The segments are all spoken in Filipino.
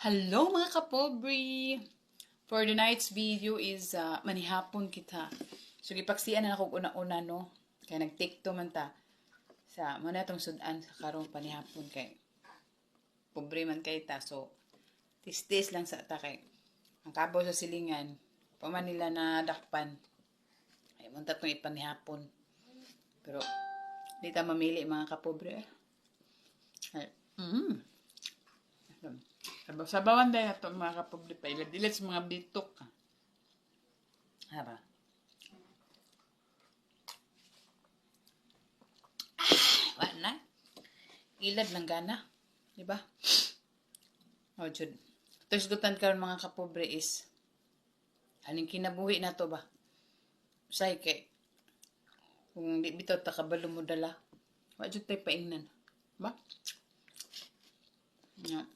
Hello mga kapobre! For the night's video is uh, manihapon kita. So gipaksian na ako una-una no. Kaya nag-take to man ta. Sa muna itong sudan sa karong panihapon kay pobre man kay ta. So tis-tis lang sa ta kay ang kabaw sa silingan paman nila na dakpan. Ay munta itong ipanihapon. Pero di ta mamili mga kapobre. Ay, mm. Sabaw, sabawan dahil ito mga kapobre pa. Ilad-ilad sa mga bitok. Haba. Ah, wala. Ilad lang gana. Diba? O, oh, Jud. Tapos gutan karon mga kapobre is aning kinabuhi na to ba? Usay kay kung di bitaw ta kabalo mo dala. Wa jud tay paingnan. Ba? Yeah.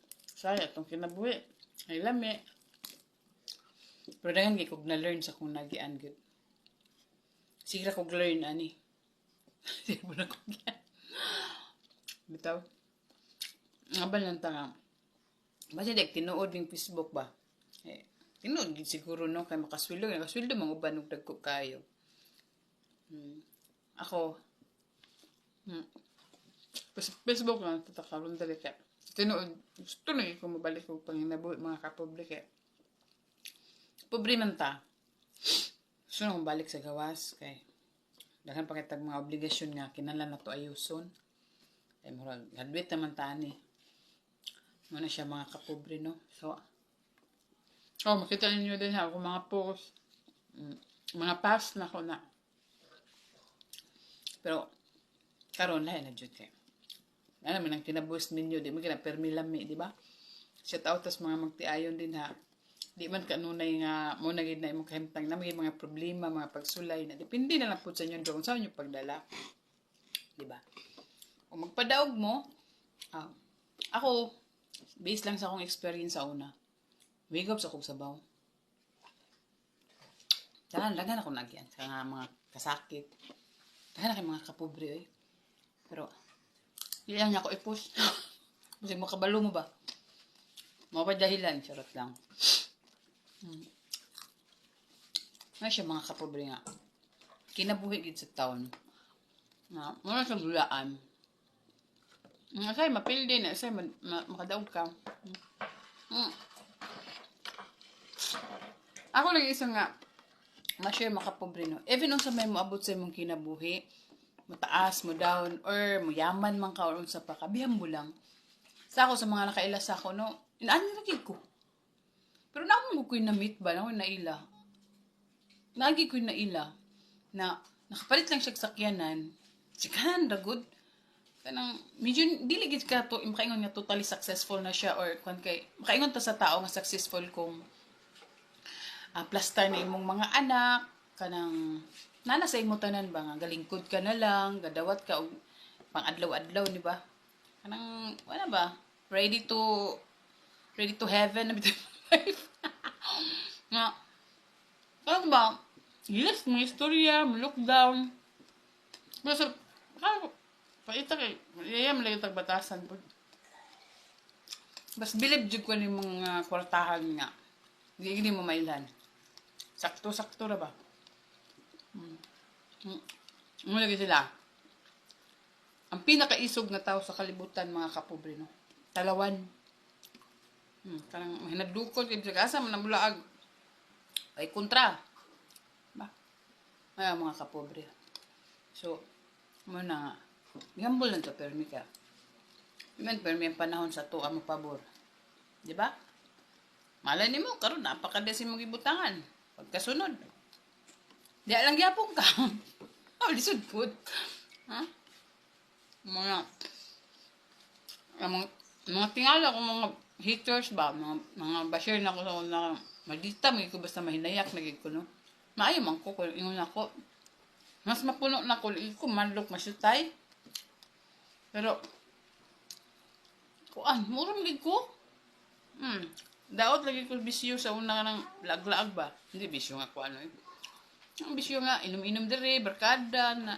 Saya itong kinabuhi. Ay lami. Pero dagan gi kog na-learn sa kung nagian gud. Sige kog learn ani. Sige na kog yan. Bitaw. Ngabal lang ta nga. Basta dek tinuod yung Facebook ba? Eh, tinuod gid siguro no kay makasweldo, makasweldo mga uban og dagko kayo. Hmm. Ako hmm. Facebook lang tatakaron dali ka. Tinuod, na ko mabalik ko panginabuhi mga kapublik eh. Pobre man ta. Gusto na balik sa gawas kay daghan pa mga obligasyon nga kinahanglan nato ayuson. Ay murag graduate naman ta ni. Muna siya mga kapobre no. So Oh, makita ninyo din kung mga post, mm, mga past na ko na. Pero, karon lahi na jud kay ano man ang kinabuhis ninyo, di mo kina permi lami, di ba? Shout out tas mga magtiayon din ha. Di man kanunay nga mo na gid na imong kahimtang na mga problema, mga pagsulay na depende na lang pud sa inyo doon sa inyo pagdala. Di ba? Kung magpadaog mo, ah, ako based lang sa akong experience sa una. Wake up sa kong sabaw. Dahan, dahan ako nagyan sa mga kasakit. Dahan ako mga kapobre eh. Pero, Ilan niya ako i-push. Kasi makabalo mo ba? Pa dahilan, charot lang. Hmm. Ano siya mga kapobre nga. Kinabuhi gid sa taon. Na, muna sa gulaan. Nga say, mapil din. Say, ma ma makadaog ka. Hmm. Ako lang isa nga, ma-share makapobre no. Even nung sa may moabot sa imong kinabuhi, mataas, mo down, or mo yaman man ka, or sa pa, kabihan mo lang. Sa ako, sa mga nakaila sa ako, no, inaan lagi ko. Pero na mo ko na meet ba, na naila. Lagi ko na ila, na nakapalit lang siya sakyanan, sikahan, ragod. Kanang, medyo, dili gid ka to, makaingon nga totally successful na siya, or kung kay, makaingon to sa tao nga successful kung uh, plaster na imong mga anak, kanang nana sa imo tanan ba nga galingkod ka na lang gadawat ka og pang adlaw-adlaw ni ba? Kanang wala ba? Ready to ready to heaven na bitaw nga kanang ba? Yes mo istorya mo lockdown. Basta kanang paita kay iya man lagi tagbatasan pud bas bilib jud ko ni mga kwartahan nga. Hindi mo mailan sakto-sakto ra ba Hmm. Ano lagi sila? Ang pinakaisog na tao sa kalibutan, mga kapobre, no? Talawan. Hmm, kanang hinadukot, ibig asa man namulaag. Ay kontra. Ba? Ay, mga kapobre. So, muna nga. Gambol lang to, permi ka. Iman, permi ang panahon sa to, mo pabor. Di ba? Malay ni mo, karon napakadesi mong ibutangan. Pagkasunod, Di lang gyapon ka. oh, lisod pud. Ha? Mga mga mga tingala ko mga haters ba, mga mga basher na ko sa una magdita may ko basta mahinayak na ko no. Maayo man ko ko ingon ako. Mas mapuno na ko ko manlok masyutay. Pero kuan, mura magig ko. Hmm. Daot lagi ko bisyo sa una nang lag-lag ba. Hindi bisyo nga ko ano eh. Ang bisyo nga, inom-inom dire, barkada, na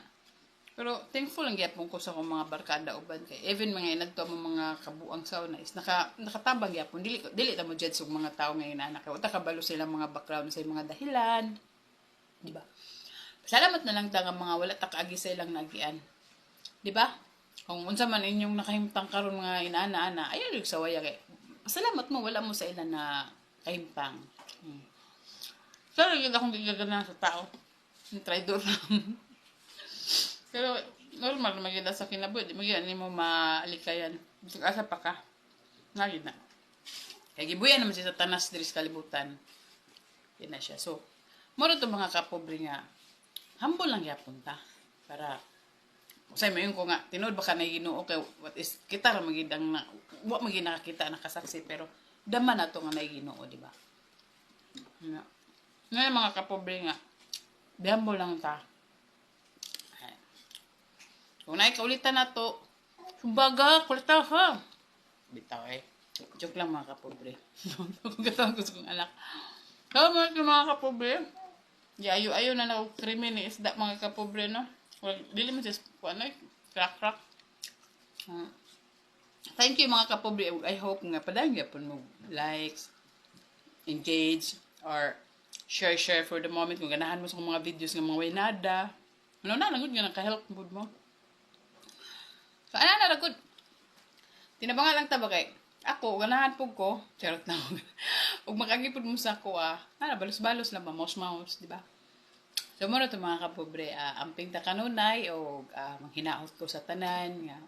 Pero thankful lang gyapon ko sa akong mga barkada uban kay even mga inadto mo mga kabuang sauna is naka nakatabang gyapon dili dili ta mo judge og mga tao ngayon anak kay uta kabalo sila mga background sa mga dahilan. Di ba? Salamat na lang ta nga mga wala ta kaagi sa ilang nagian. Di ba? Kung unsa man inyong nakahimtang karon mga inaana-ana, ayaw yung sa waya kay salamat mo wala mo sa ilan na kahimtang. Hmm. Pero yun akong gigagana sa tao. Yung traidor. Pero normal naman yun sa kinabuhi. Di mo hindi mo maalikayan. Bisag asa pa ka. Nagid na. Kaya gibuyan naman siya sa tanas diri sa kalibutan. Yan na siya. So, moro to mga kapobre nga. Humble lang yapon ta. Para Say mo yun ko nga, tinood ba ka na ginoo kay what is kita ra magidang na wa magi nakakita nakasaksi pero dama na to nga na ginoo, di ba? Nga. Ngayon mga kapobre nga, humble lang ta. Kung naikaulitan na to, kumbaga, kulita ha. Bitaw eh. Joke lang mga kapobre. Kung katawag gusto kong anak. Kaya mga ito mga kapobre, di ayo-ayo na na krimi ni isda mga kapobre, no? Well, dili mo just, ano eh, crack-crack. Hmm. Thank you mga kapobre. I hope nga padang yapon mo likes, engage, or share share for the moment kung ganahan mo sa mga videos ng mga waynada. Ano na, nagod nga naka-help mood mo. So, ano na, nagod. Tinabangan lang taba kay ako, ganahan po ko, charot na ako. Huwag makagipod mo sa ako, ah, na, balos-balos lang ba, mouse-mouse, di ba? So, muna ito mga kapobre, ah, amping ta kanunay, o ah, manghinaot ko sa tanan, nga,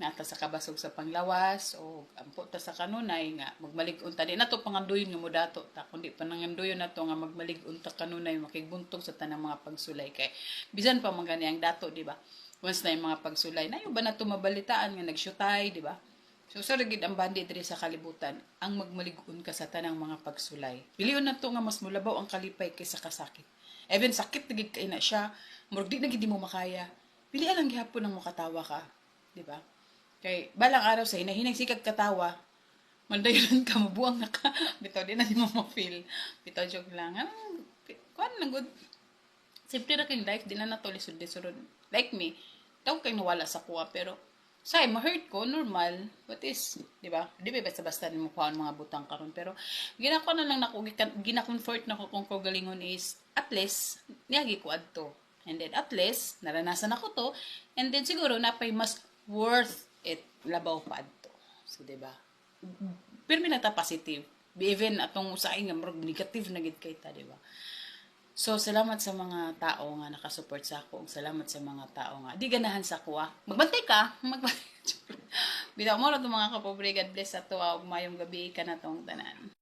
nata sa kabasog sa panglawas, o ampo ta sa kanunay, nga, magmalig-un ta. Di na to panganduyon nga mo dato, ta, kundi pananganduyon na to nga magmalig-un ta kanunay, makigbuntog sa tanang mga pagsulay. Kay, bisan pa mga ang dato, di ba? Once na yung mga pagsulay, na yung ba na to mabalitaan nga nagsyutay, di ba? So, sa gid ang bandi diri sa kalibutan, ang magmalig-un ka sa tanang mga pagsulay. Piliyon na to nga mas mulabaw ang kalipay kaysa kasakit. Even sakit na gid kay na siya, murag di na gid mo makaya. Pili lang gihapon ang makatawa ka, di ba? Kay balang araw sa hinahinang sikag katawa, mandayon ka mabuang na ka. Bitaw di na di mo ma-feel. Bitaw joke lang. Ah, kuan lang good. Simple ra kang life, di na nato lisod-lisod. Like me, daw kay nawala sa kuha, pero say, ma-hurt ko, normal. What is, di ba? Di ba basta-basta mo kuha mga butang karon Pero, ginako na lang nako, gina-comfort na ko kung kagalingon is, at least, niyagi ko adto. And then, at least, naranasan ako to. And then, siguro, napay mas worth labaw pa adto. So, di ba? Pero minata positive. Even atong usahay nga, marag negative na gid kay ta, di ba? So, salamat sa mga tao nga nakasupport sa ako. Salamat sa mga tao nga. Di ganahan sa kuha. Magbantay ka. Magbantay. Bitaw mo na mga kapobre. God bless sa tuwa. Mayong gabi ka na tong tanan.